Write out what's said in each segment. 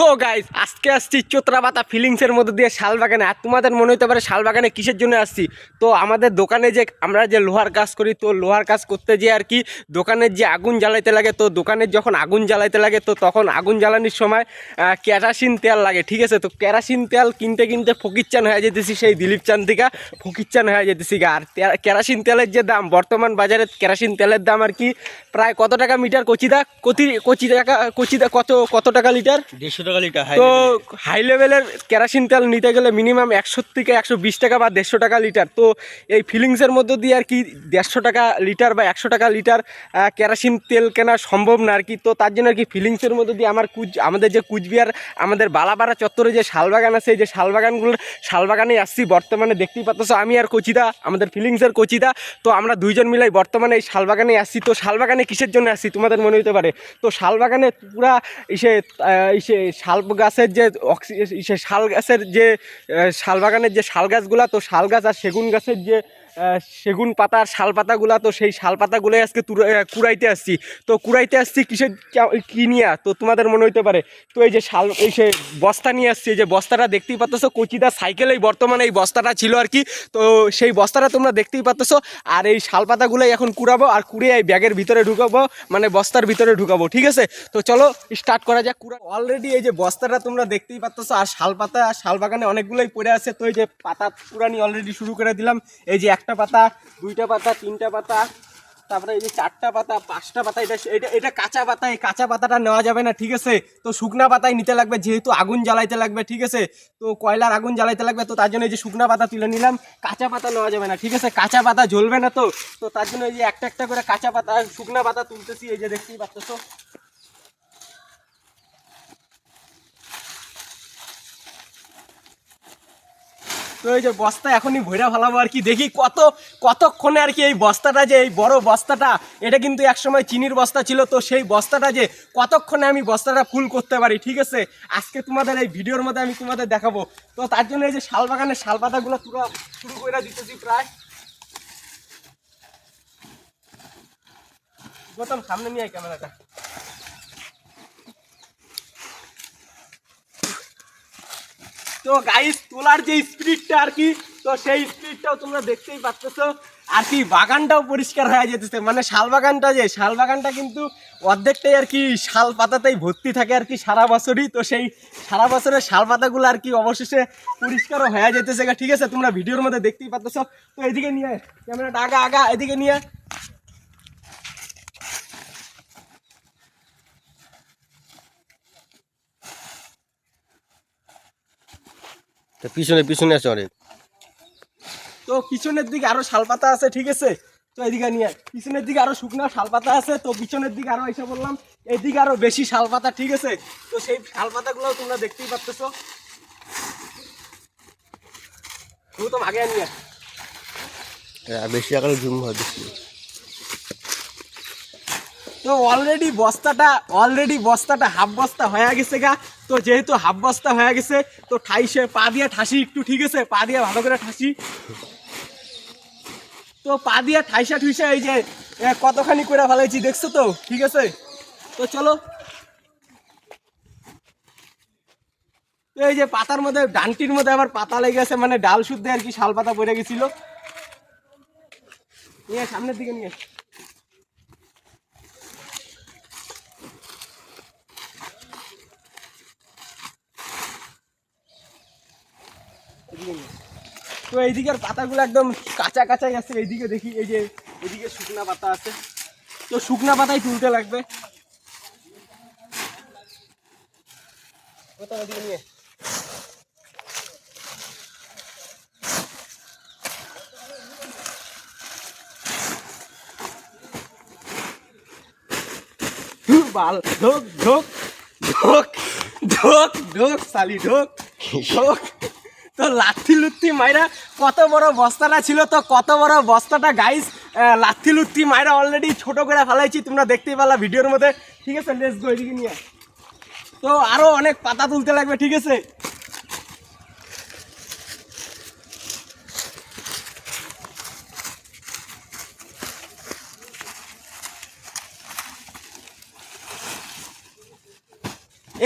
তো গাইজ আজকে আসছি চোত্রাবাতা ফিলিংসের মধ্যে দিয়ে শালবাগানে। আর তোমাদের মনে হতে পারে শালবাগানে কিসের জন্য আসছি? তো আমাদের দোকানে যে আমরা যে লোহার কাজ করি, তো লোহার কাজ করতে যেয়ে আর কি দোকানের যে আগুন জ্বালাইতে লাগে, তো দোকানের যখন আগুন জ্বালাইতে লাগে, তো তখন আগুন জ্বালানির সময় কেরাসিন তেল লাগে, ঠিক আছে? তো কেরাসিন তেল কিনতে কিনতে ফকিরচান হয়ে যেতেছি, সেই দিলীপ চান থেকে ফকিরচান হয়ে যেতেছি গা। আর কেরাসিন তেলের যে দাম, বর্তমান বাজারে কেরাসিন তেলের দাম আর কি প্রায় কত টাকা মিটার? কচিদা কতি কচি টাকা কচিদা কত কত টাকা লিটার? দেড়শো টাকা লিটার হাই তো হাই লেভেলের কেরাসিন তেল নিতে গেলে মিনিমাম একশো থেকে একশো বিশ টাকা বা দেড়শো টাকা লিটার তো এই ফিলিংসের মধ্যে দিয়ে আর কি দেড়শো টাকা লিটার বা একশো টাকা লিটার কেরাসিন তেল কেনা সম্ভব না আর কি। তো তার জন্য আর কি ফিলিংসের মধ্যে দিয়ে আমার কুচ আমাদের যে কুচবিহার আমাদের বালাপাড়া চত্বরে যে শালবাগান আছে এই যে শালবাগানগুলো শালবাগানে আসছি বর্তমানে দেখতেই পাচ্ছ আমি আর কচিদা আমাদের ফিলিংসের কচিদা। তো আমরা দুইজন মিলাই বর্তমানে এই শালবাগানে আসছি। তো শালবাগানে কিসের জন্য আসছি তোমাদের মনে হতে পারে? তো শালবাগানে পুরা ইসে ইসে শাল গাছের যে অক্সিজেন শাল গাছের যে শাল বাগানের যে শাল গাছগুলো, তো শাল গাছ আর সেগুন গাছের যে সেগুন পাতার শাল পাতাগুলা, তো সেই শাল পাতাগুলোই আজকে কুড়াইতে আসছি। তো কুড়াইতে আসছি কিসের কে- নিয়ে? তো তোমাদের মনে হইতে পারে, তো এই যে শাল, এই সে বস্তা নিয়ে আসছি, এই যে বস্তাটা দেখতেই পাচ্ছ কচিদা সাইকেলেই বর্তমানে এই বস্তাটা ছিল আর কি। তো সেই বস্তাটা তোমরা দেখতেই পাচ্ছ আর এই শাল পাতাগুলোই এখন কুড়াবো, আর কুড়ে এই ব্যাগের ভিতরে ঢুকাবো মানে বস্তার ভিতরে ঢুকাবো, ঠিক আছে? তো চলো স্টার্ট করা যাক, কুড়া অলরেডি এই যে বস্তাটা তোমরা দেখতেই পাচ্ছ আর শাল পাতা শাল বাগানে অনেকগুলোই পড়ে আছে, তো এই যে পাতা কুড়ানি অলরেডি শুরু করে দিলাম, এই যে একটা পাতা, দুইটা পাতা, তিনটা পাতা, তারপরে এই যে চারটা পাতা, পাঁচটা পাতা, এটা এটা এটা কাঁচা পাতা, এই কাঁচা পাতাটা নেওয়া যাবে না, ঠিক আছে? তো শুকনা পাতাই নিতে লাগবে, যেহেতু আগুন জ্বালাইতে লাগবে, ঠিক আছে? তো কয়লার আগুন জ্বালাইতে লাগবে, তো তার জন্য এই যে শুকনা পাতা তুলে নিলাম, কাঁচা পাতা নেওয়া যাবে না, ঠিক আছে? কাঁচা পাতা জ্বলবে না তো তো তার জন্য এই যে একটা একটা করে কাঁচা পাতা, শুকনা পাতা তুলতেছি, এই যে দেখতেই পাচ্ছ তো এই যে বস্তা এখনই ভৈরা ফেলাবো আর কি। দেখি কত, কতক্ষণে আর কি এই বস্তাটা যে, এই বড় বস্তাটা, এটা কিন্তু একসময় চিনির বস্তা ছিল, তো সেই বস্তাটা যে কতক্ষণে আমি বস্তাটা ফুল করতে পারি, ঠিক আছে? আজকে তোমাদের এই ভিডিওর মধ্যে আমি তোমাদের দেখাবো। তো তার জন্য এই যে শাল বাগানের শাল পাতাগুলো পুরো, শুরু করে দিতেছি প্রায়। গৌতম সামনে নিয়ে ক্যামেরাটা। তো গাইস তোলার যে স্পিডটা আর কি, তো সেই স্পিডটাও তোমরা দেখতেই পাচ্ছ। আর কি বাগানটাও পরিষ্কার হয়ে যেতেছে। মানে শাল বাগানটা যে, শাল বাগানটা কিন্তু অর্ধেকটাই আর কি শাল পাতাতেই ভর্তি থাকে আর কি সারা বছরই। তো সেই সারা বছরের শাল পাতাগুলো আর কি অবশেষে পরিষ্কারও হয়ে যেতেছে ঠিক আছে, তোমরা ভিডিওর মধ্যে দেখতেই পাচ্ছ। তো এদিকে নিয়ে ক্যামেরাটা আগা আগা, এদিকে নিয়ে আয়। পিছনে পিছনে আছে অনেক তো পিছনের দিকে আরও শালপাতা আছে ঠিক আছে? তো এদিকে নিয়ে পিছনের দিকে আরও শুকনো শালপাতা আছে তো পিছনের দিকে আরও এসে বললাম এদিকে আরও বেশি শালপাতা ঠিক আছে? তো সেই শালপাতাগুলো তোমরা দেখতেই পাচ্ছ গৌতম আগে নিয়ে বেশি আকারে জুম হয় তো অলরেডি বস্তাটা অলরেডি বস্তাটা হাফ বস্তা হয়ে গেছে গা। তো যেহেতু হাফ বস্তা হয়ে গেছে, তো ঠাইসে পা দিয়ে ঠাসি, একটু ঠিক আছে? পা দিয়ে ভালো করে ঠাসি। তো পা দিয়ে ঠাইসা ঠুইসা এই যে কতখানি করে ফেলাইছি দেখছ তো? ঠিক আছে? তো চলো। এই যে পাতার মধ্যে, ডানটির মধ্যে আবার পাতা লেগে গেছে মানে ডাল শুদ্ধ আর কি, শাল পাতা পড়ে গেছিল। নিয়ে সামনের দিকে নিয়ে আয়। এদিকে নিয়ে আয়। তো এইদিকের পাতাগুলো একদম কাঁচা কাঁচাই আছে এইদিকে দেখি, এই যে এদিকে শুকনা পাতা আছে। তো শুকনা পাতাই তুলতে লাগবে। নিয়ে ঢোক ঢোক ঢোক ঢোক ঢোক সালি ঢোক ঢোক। তো লাথি লুত্তি মাইরা কত বড় বস্তাটা ছিল তো কত বড় বস্তাটা গাইস লাথি লুত্তি মাইরা অলরেডি ছোট করে ফেলাইছি, তোমরা দেখতেই পারলা ভিডিওর মধ্যে। ঠিক আছে লেস গো এদিকে নিয়ে তো আরও অনেক পাতা তুলতে লাগবে, ঠিক আছে?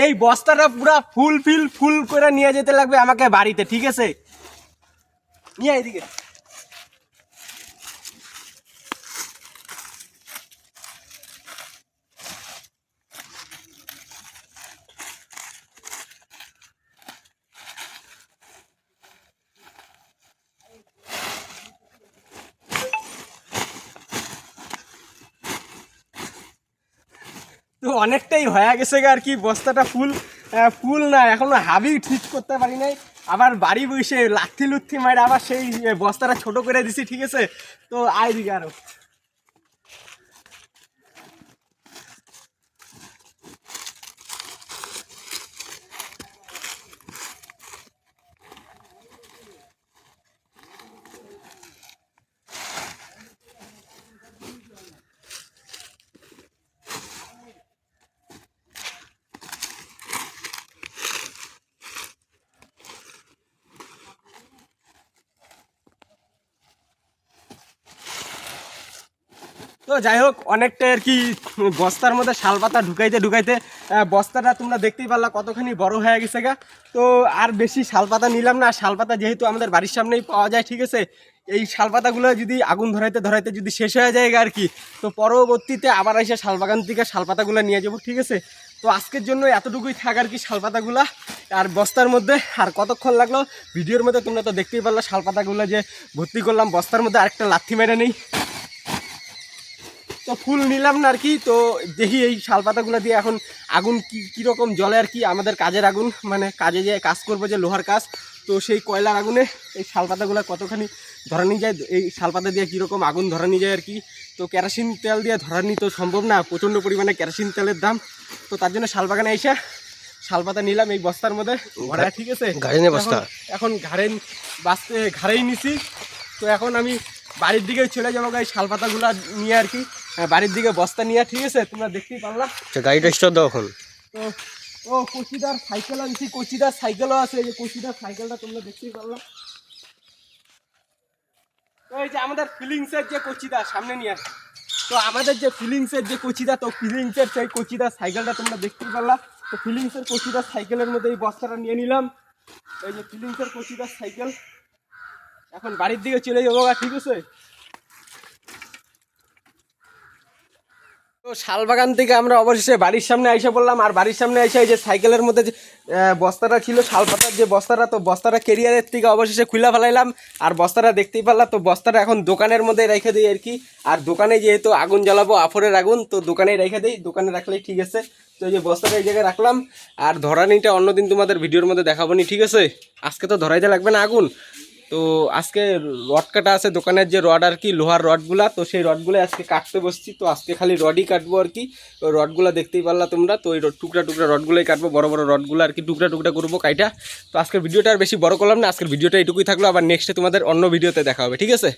এই বস্তাটা পুরা ফুল ফিল, ফুল করে নিয়ে যেতে লাগবে আমাকে বাড়িতে, ঠিক আছে? নিয়ে এদিকে। অনেকটাই হয়ে গেছে আর কি, বস্তাটা ফুল ফুল না, এখনও হাবি ঠিক করতে পারি নাই। আবার বাড়ি বসে লাথি লুথি মারে, আবার সেই বস্তাটা ছোট করে দিছি, ঠিক আছে? তো আয় দিকে আরও। তো যাই হোক অনেকটা আর কি বস্তার মধ্যে শাল পাতা ঢুকাইতে ঢুকাইতে বস্তাটা তোমরা দেখতেই পারলা কতখানি বড় হয়ে গেছে গা। তো আর বেশি শাল পাতা নিলাম না শাল পাতা যেহেতু আমাদের বাড়ির সামনেই পাওয়া যায়, ঠিক আছে? এই শাল পাতাগুলো যদি আগুন ধরাইতে ধরাইতে যদি শেষ হয়ে যায় আর কি, তো পরবর্তীতে আবার এসে শাল বাগান থেকে শাল পাতাগুলো নিয়ে যাব, ঠিক আছে? তো আজকের জন্য এতটুকুই থাক আর কি শাল পাতাগুলা আর বস্তার মধ্যে আর কতক্ষণ লাগল ভিডিওর মধ্যে তোমরা তো দেখতেই পারলা শাল পাতাগুলো যে ভর্তি করলাম, বস্তার মধ্যে আরেকটা লাথি মেরে নেই। তো ফুল নিলাম না আর কি তো দেখি এই শাল পাতাগুলো দিয়ে এখন আগুন কি কীরকম জলে আর কি আমাদের কাজের আগুন মানে কাজে যে কাজ করব যে লোহার কাজ তো সেই কয়লার আগুনে এই শাল পাতাগুলো কতখানি ধরানি যায় এই শাল পাতা দিয়ে কীরকম আগুন ধরানি যায় আর কি তো কেরোসিন তেল দিয়ে ধরানি তো সম্ভব না প্রচণ্ড পরিমাণে কেরোসিন তেলের দাম তো তার জন্য শাল বাগানে এসে শাল পাতা নিলাম এই বস্তার মধ্যে ভরা ঠিক আছে ঘাড়ে বস্তা? এখন- ঘাড়ে বাঁচতে ঘাড়েই নিছি তো এখন আমি বাড়ির দিকে চলে যাব এই শাল পাতাগুলো নিয়ে আর কি বাড়ির দিকে বস্তা নিয়ে ঠিক আছে তোমরা দেখতেই পারলা। আচ্ছা গাড়িটা স্টার্ট দাও এখন। তো ও কচিদার সাইকেল আনছি কচিদার সাইকেলও আছে এই যে কচিদার সাইকেলটা তোমরা দেখতেই পারলা। তো এই যে আমাদের ফিলিংসের যে কচিদা সামনে নিয়ে আস। তো আমাদের যে ফিলিংসের যে কচিদা তো ফিলিংসের সেই কচিদার সাইকেলটা তোমরা দেখতেই পারলা। তো ফিলিংসের কচিদার সাইকেলের মধ্যে এই বস্তাটা নিয়ে নিলাম। এই যে ফিলিংসের কচিদার সাইকেল এখন বাড়ির দিকে চলে যাব ঠিক আছে? তো শালবাগান থেকে আমরা অবশেষে বাড়ির সামনে আইসা বললাম আর বাড়ির সামনে আইসা এই যে সাইকেলের মধ্যে যে বস্তাটা ছিল, শালপাতার যে বস্তাটা, তো বস্তাটা কেরিয়ারের থেকে অবশেষে খুলে ফেলাইলাম, আর বস্তাটা দেখতেই পারলাম, তো বস্তাটা এখন দোকানের মধ্যে রেখে দিই আর কি। আর দোকানে যেহেতু আগুন জ্বালাবো, আফরের আগুন, তো দোকানে রেখে দিই, দোকানে রাখলেই ঠিক আছে। তো এই যে বস্তাটা এই জায়গায় রাখলাম, আর ধরানিটা অন্যদিন তোমাদের ভিডিওর মধ্যে দেখাবো নি, ঠিক আছে? আজকে তো ধরাইতে লাগবে না আগুন। তো আজকে রড কাটা আছে, দোকানের যে রড আর কি, লোহার রডগুলা তো সেই রডগুলো আজকে কাটতে বসছি। তো আজকে খালি রডই কাটবো আর কি। রডগুলো দেখতেই পারলা তোমরা, তো ওই রড- টুকরা টুকরা রডগুলোই কাটবো, বড় বড় রডগুলো আর কি, টুকরা টুকরা করব কাইটা। তো আজকের ভিডিওটা আর বেশি বড় করলাম না, আজকের ভিডিওটা এইটুকুই থাকল, আবার নেক্সটে তোমাদের অন্য ভিডিওতে দেখা হবে, ঠিক আছে?